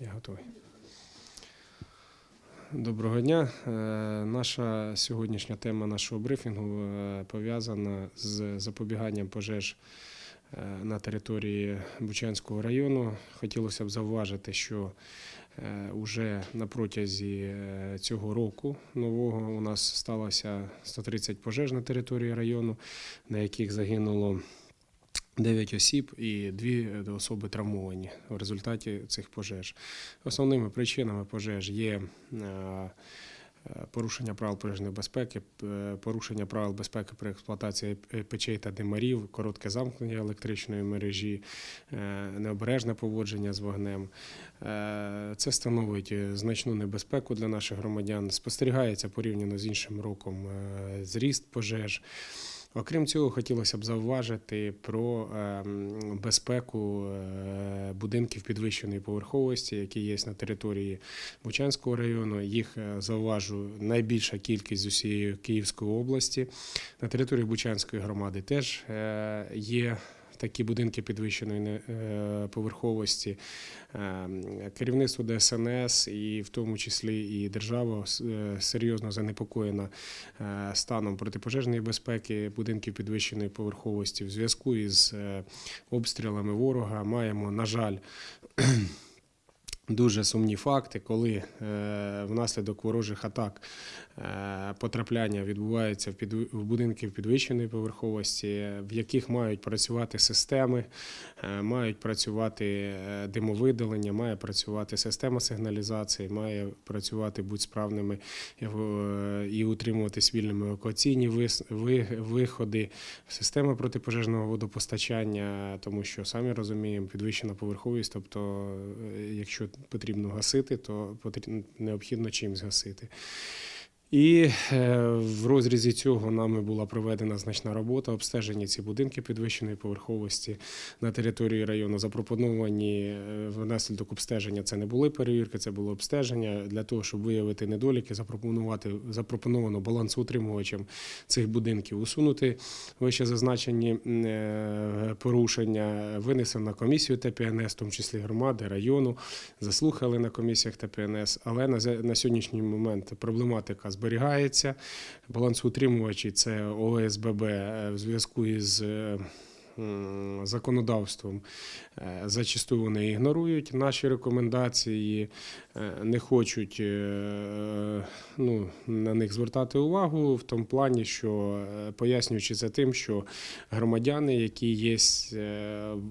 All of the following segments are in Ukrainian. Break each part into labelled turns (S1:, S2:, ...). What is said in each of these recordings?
S1: Я готовий. Доброго дня. Е, Наша сьогоднішня тема нашого брифінгу е, пов'язана з запобіганням пожеж е, на території Бучанського району. Хотілося б зауважити, що е, уже на протязі цього року нового у нас сталося 130 пожеж на території району, на яких загинуло 9 осіб і дві особи травмовані в результаті цих пожеж. Основними причинами пожеж є е, е, порушення правил пожежної безпеки, порушення правил безпеки при експлуатації е, печей та димарів, коротке замкнення електричної мережі, е, необережне поводження з вогнем. Е, Це становить е, значну небезпеку для наших громадян. Спостерігається порівняно з іншим роком е, зріст пожеж. Окрім цього, хотілося б зауважити про ем, безпеку е, будинків підвищеної поверховості, які є на території Бучанського району. Їх е, зауважу найбільша кількість з усієї Київської області. На території Бучанської громади теж е, є. Такі будинки підвищеної е, поверховості, Ем, керівництво ДСНС і в тому числі і держава е, серйозно занепокоєна е, станом протипожежної безпеки будинків підвищеної поверховості в зв'язку із е, обстрілами ворога. Маємо, на жаль, Дуже сумні факти, коли е, внаслідок ворожих атак е, потрапляння відбувається в, під, в будинки підвищеної поверховості, в яких мають працювати системи, е, мають працювати димовидалення, має працювати система сигналізації, має працювати будь справними і утримуватись вільними евакуаційні виходи, система протипожежного водопостачання, тому що самі розуміємо, підвищена поверховість, тобто, якщо потрібно гасити, то необхідно чимось гасити. І е, в розрізі цього нами була проведена значна робота, обстежені ці будинки підвищеної поверховості на території району. Запропоновані е, внаслідок обстеження це не були перевірки, це було обстеження для того, щоб виявити недоліки, запропонувати запропоновано балансоутримувачам цих будинків усунути вище зазначені е, порушення. Винесено на комісію ТПНС, в тому числі громади, району, заслухали на комісіях ТПНС, але на сьогоднішній момент проблематика зберігається. Балансоутримувачі це ОСББ е, в зв'язку із е, законодавством. Е, Зачасту вони ігнорують наші рекомендації, е, не хочуть е, ну, на них звертати увагу в тому плані, що пояснюючи це тим, що громадяни, які є,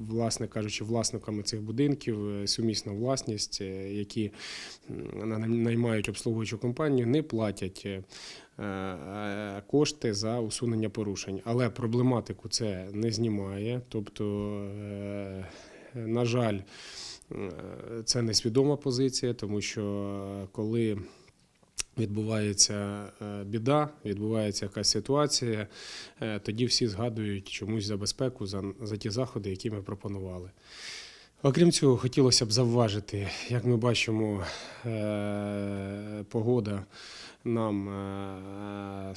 S1: власне кажучи, власниками цих будинків, сумісна власність, які на- наймають обслуговуючу компанію, не платять. Е, е, Кошти за усунення порушень, але проблематику це не знімає. Тобто, е, на жаль, це несвідома позиція, тому що коли відбувається біда, відбувається якась ситуація, тоді всі згадують чомусь за безпеку, за, за ті заходи, які ми пропонували. Окрім цього, хотілося б завважити, як ми бачимо, е, погода нам е,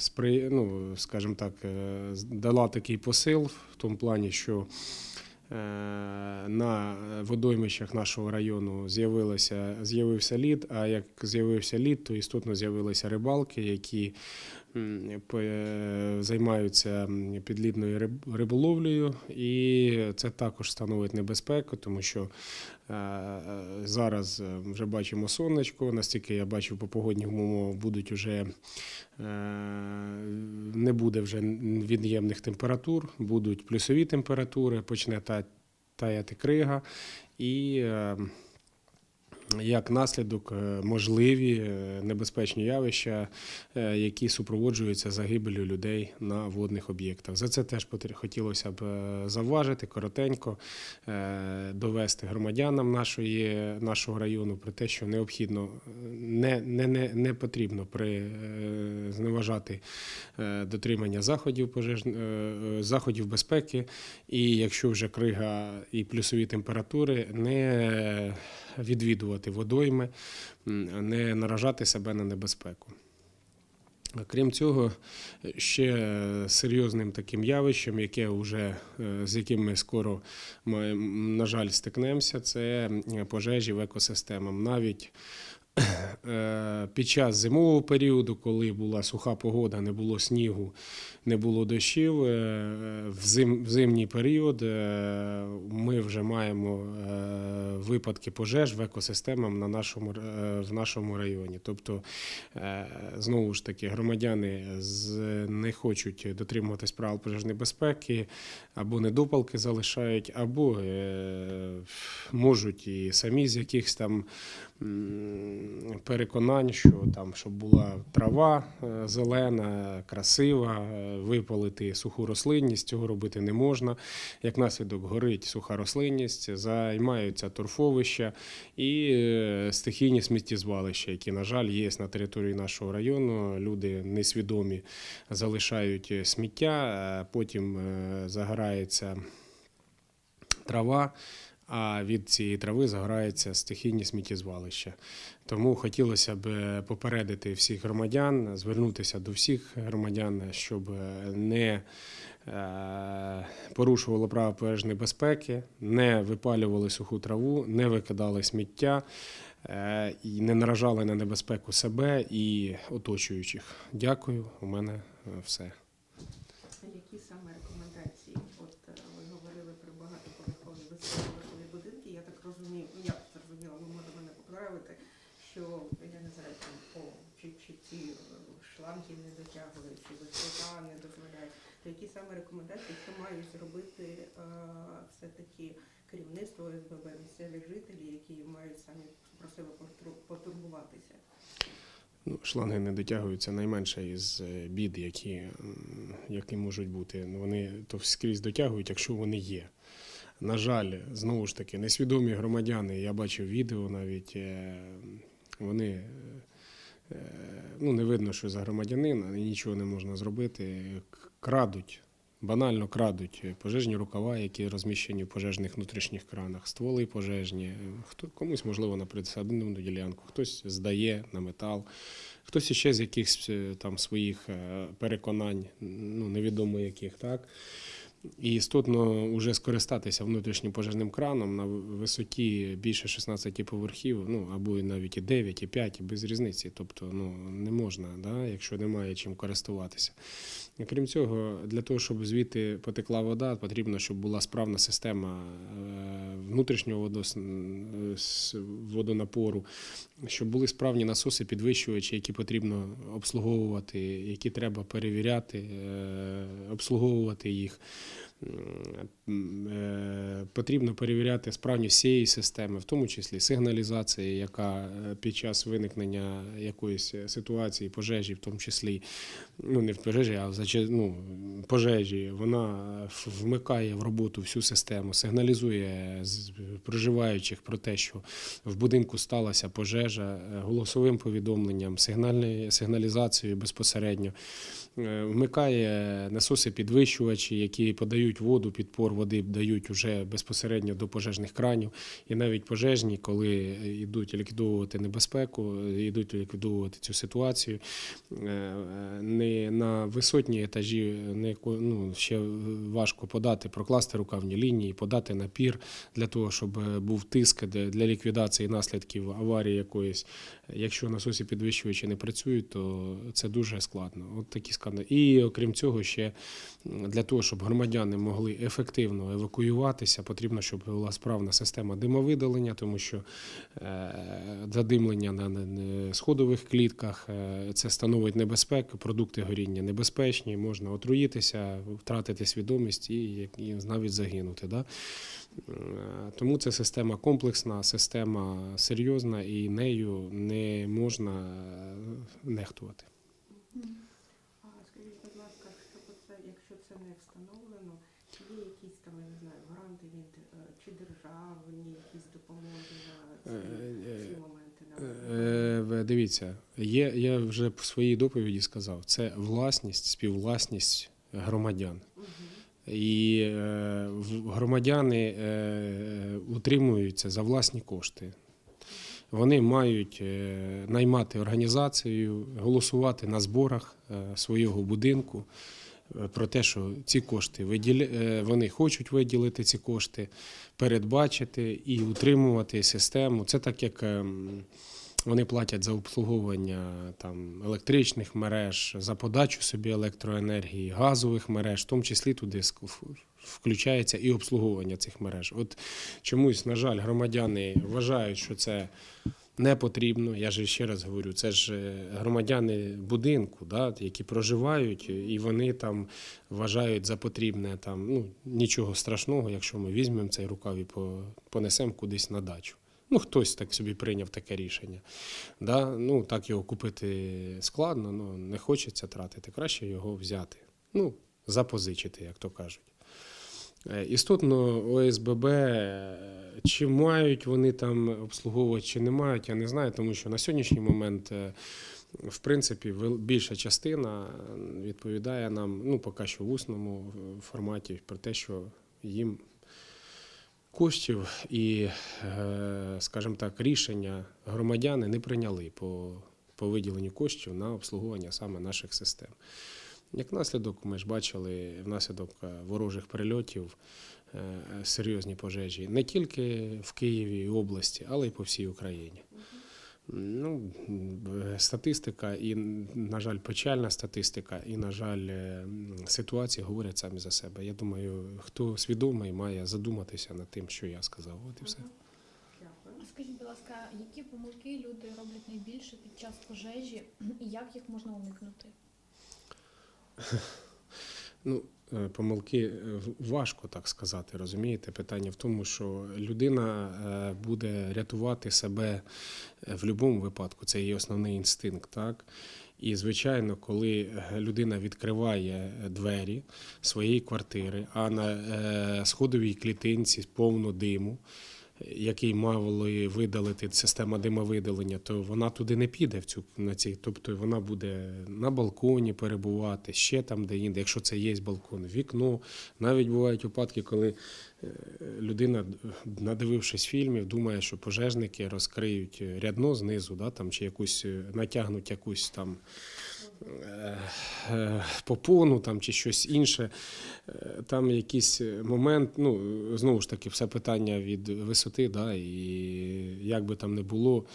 S1: ну, скажімо так, е, дала такий посил в тому плані, що на водоймищах нашого району з'явився лід, а як з'явився лід, то істотно з'явилися рибалки, які займаються підлідною риб- риболовлею, і це також становить небезпеку, тому що е, зараз е, вже бачимо сонечко. Настільки я бачив по погодних умовах, будуть вже е, не буде вже від'ємних температур, будуть плюсові температури, почне та- таяти крига і. Як наслідок е, можливі е, небезпечні явища, е, які супроводжуються загибелью людей на водних об'єктах. За це теж хотілося б завважити коротенько, довести громадянам нашої, нашого району про те, що необхідно не, не, не, не потрібно при, зневажати дотримання заходів пожеж, заходів безпеки. І якщо вже крига і плюсові температури, не відвідувати водойми, не наражати себе на небезпеку. Крім цього, ще серйозним таким явищем, яке вже е, з яким ми скоро на жаль, стикнемося, це пожежі в екосистемах. Навіть під час зимового періоду, коли була суха погода, не було снігу, не було дощів, е, в, зим, в зимній період е, ми вже маємо е, випадки пожеж в екосистемах на нашому, е, в нашому районі. Тобто, е, знову ж таки, громадяни не хочуть дотримуватись правил пожежної безпеки, або недопалки залишають, або е, можуть і самі з якихось там переконань, що там, щоб була трава е, зелена, красива, е, випалити суху рослинність, цього робити не можна. Як наслідок горить суха рослинність, займаються торфовища і е, стихійні сміттєзвалища, які, на жаль, є на території нашого району. Люди несвідомі залишають сміття, потім загорається трава. А від цієї трави загораються стихійні сміттєзвалища. Тому хотілося б е, попередити всіх громадян, звернутися до всіх громадян, щоб не е, порушували права пожежної безпеки, не випалювали суху траву, не викидали сміття е, і не наражали на небезпеку себе і оточуючих. Дякую. У мене все.
S2: Які саме рекомендації? От е, ви говорили про багатоповерхові високоверхові будинки. Я так розумію, ну, я зрозуміла, ви можете мене поправити, що я не знаю, там о, чи, чи ці е, шланги не дотягують, чи висота не дозволяє. То які саме рекомендації, що мають зробити е, все-таки керівництво СББ, місцеві жителі, які мають самі про себе потурбуватися?
S1: Ну, шланги не дотягуються найменше із е, бід, які, які можуть бути. Ну, Вони то скрізь дотягують, якщо вони є. На жаль, знову ж таки, несвідомі громадяни, я бачив відео навіть, вони е, ну, не видно, що за громадянин, і нічого не можна зробити. Крадуть, банально крадуть пожежні рукава, які розміщені в пожежних внутрішніх кранах, стволи пожежні. Хто комусь, можливо, на присадибну ділянку, хтось здає на метал. Хтось іще з якихось е, там своїх е, переконань, ну невідомо яких, так. І істотно вже скористатися внутрішнім пожежним краном на висоті більше 16 поверхів, ну або навіть і 9, і 5, без різниці. Тобто ну, не можна, да, якщо немає чим користуватися. І Крім цього, для того, щоб звідти потекла вода, потрібно, щоб була справна система е, внутрішнього водос... водонапору, щоб були справні насоси, підвищувачі, які потрібно обслуговувати, які треба перевіряти, е, обслуговувати їх. Е, Потрібно перевіряти справність всієї системи, в тому числі сигналізації, яка е, під час виникнення якоїсь ситуації, пожежі, в тому числі, ну не в пожежі, а ну, пожежі, вона вмикає в роботу всю систему, сигналізує проживаючих про те, що в будинку сталася пожежа, е, голосовим повідомленням, сигналізацією безпосередньо. Вмикає насоси підвищувачі, які подають воду, підпор води дають уже безпосередньо до пожежних кранів. І навіть пожежні, коли йдуть ліквідовувати небезпеку, йдуть ліквідовувати цю ситуацію, е, не на висотні етажі не ну, ще важко подати, прокласти рукавні лінії, подати напір для того, щоб е, був тиск для ліквідації наслідків аварії якоїсь. Якщо насосі підвищувачі не працюють, то це дуже складно. От такі складно. І окрім цього, ще для того, щоб громадяни могли ефективно евакуюватися, потрібно, щоб була справна система димовидалення, тому що е, задимлення на сходових клітках е, це становить небезпеку, продукти горіння небезпечні, можна отруїтися, втратити свідомість і, навіть загинути. Е, Тому це система комплексна, система серйозна і нею не можна нехтувати.
S2: А скажіть, будь ласка, що це, якщо це не встановлено, чи є якісь там, я не знаю, гранти від е, чи державні, якісь допомоги на
S1: Е,
S2: ці,
S1: е,
S2: ці моменти? на
S1: Е, ви Дивіться, є, я вже в своїй доповіді сказав, це власність, співвласність громадян. І е, громадяни е, утримуються за власні кошти. вони мають е, наймати організацію, голосувати на зборах е, свого будинку е, про те, що ці кошти е, вони хочуть виділити ці кошти, передбачити і утримувати систему. Це так як. ем, Вони платять за обслуговування там, електричних мереж, за подачу собі електроенергії, газових мереж, в тому числі туди включається і обслуговування цих мереж. От чомусь, на жаль, громадяни вважають, що це не потрібно. Я ж ще раз говорю, це ж е, громадяни будинку, да, які проживають, і вони там вважають за потрібне там, ну, нічого страшного, якщо ми візьмемо цей рукав і понесемо кудись на дачу. Ну, хтось так собі прийняв таке рішення. Да? Ну, так його купити складно, ну, не хочеться тратити, краще його взяти. Ну, запозичити, як то кажуть. Е, Істотно ОСББ, е, чи мають вони там обслуговувати, чи не мають, я не знаю, тому що на сьогоднішній момент, е, в принципі, більша частина відповідає нам, ну, поки що в усному форматі, про те, що їм коштів і, скажімо так, рішення громадяни не прийняли по, по виділенню коштів на обслуговування саме наших систем. Як наслідок, ми ж бачили внаслідок е, ворожих перельотів е, серйозні пожежі не тільки в Києві і області, але й по всій Україні. Ну, статистика і, на жаль, печальна статистика, і, на жаль, е, ситуації говорять самі за себе. Я думаю, хто свідомий, має задуматися над тим, що я сказав. От і все.
S3: А Скажіть, будь ласка, які помилки люди роблять найбільше під час пожежі і як їх можна уникнути?
S1: Ну, е, помилки е, важко так сказати, розумієте? Питання в тому, що людина е, буде рятувати себе в будь-якому випадку. Це її основний інстинкт, так? І, звичайно, коли людина відкриває двері своєї квартири, а на сходовій клітинці повно диму, який мали видалити система димовидалення, то вона туди не піде в цю на цій. Тобто вона буде на балконі перебувати, ще там де інде, якщо це є балкон, вікно. Навіть бувають випадки, коли людина, надивившись фільмів, думає, що пожежники розкриють рядно знизу, да, там, чи якусь е, натягнуть якусь там е, е, попону там, чи щось інше. Там якийсь момент, ну, знову ж таки, все питання від висоти, да, і як би там не було,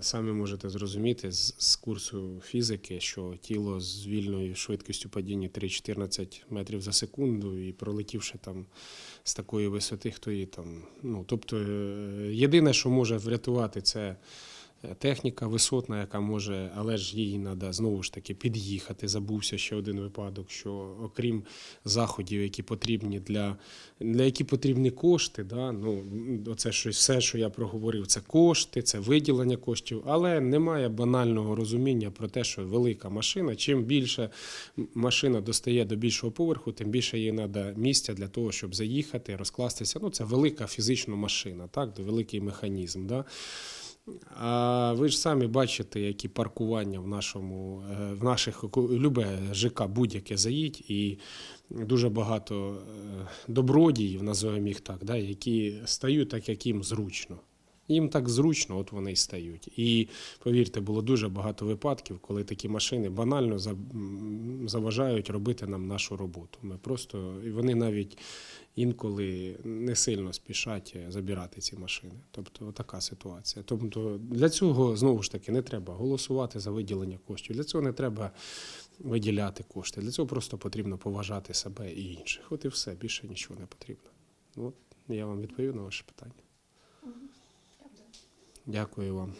S1: самі можете зрозуміти з, курсу фізики, що тіло з вільною швидкістю падіння 3-14 метрів за секунду, і пролетівши там з такої висоти, хто її там. Ну, тобто, е, єдине, що може врятувати, це е, техніка висотна, яка може, але ж їй треба знову ж таки під'їхати. Забувся ще один випадок, що окрім заходів, які потрібні для, для які потрібні кошти, да, ну, оце щось, все, що я проговорив, це кошти, це виділення коштів, але немає банального розуміння про те, що велика машина, чим більше машина достає до більшого поверху, тим більше їй треба місця для того, щоб заїхати, розкластися. Ну, це велика фізична машина, так, великий механізм. Да? А ви ж самі бачите, які паркування в нашому е, в наших любе ЖК будь-яке заїдь, і дуже багато е, добродіїв, називаємо їх так, да, які стають так, як їм зручно. Їм так зручно, от вони і стають. І повірте, було дуже багато випадків, коли такі машини банально заважають робити нам нашу роботу. Ми просто і вони навіть інколи не сильно спішать забирати ці машини. Тобто така ситуація. Тобто для цього знову ж таки не треба голосувати за виділення коштів. Для цього не треба виділяти кошти. Для цього просто потрібно поважати себе і інших. От і все, більше нічого не потрібно. От я вам відповів на ваше питання. Дякую. Вам.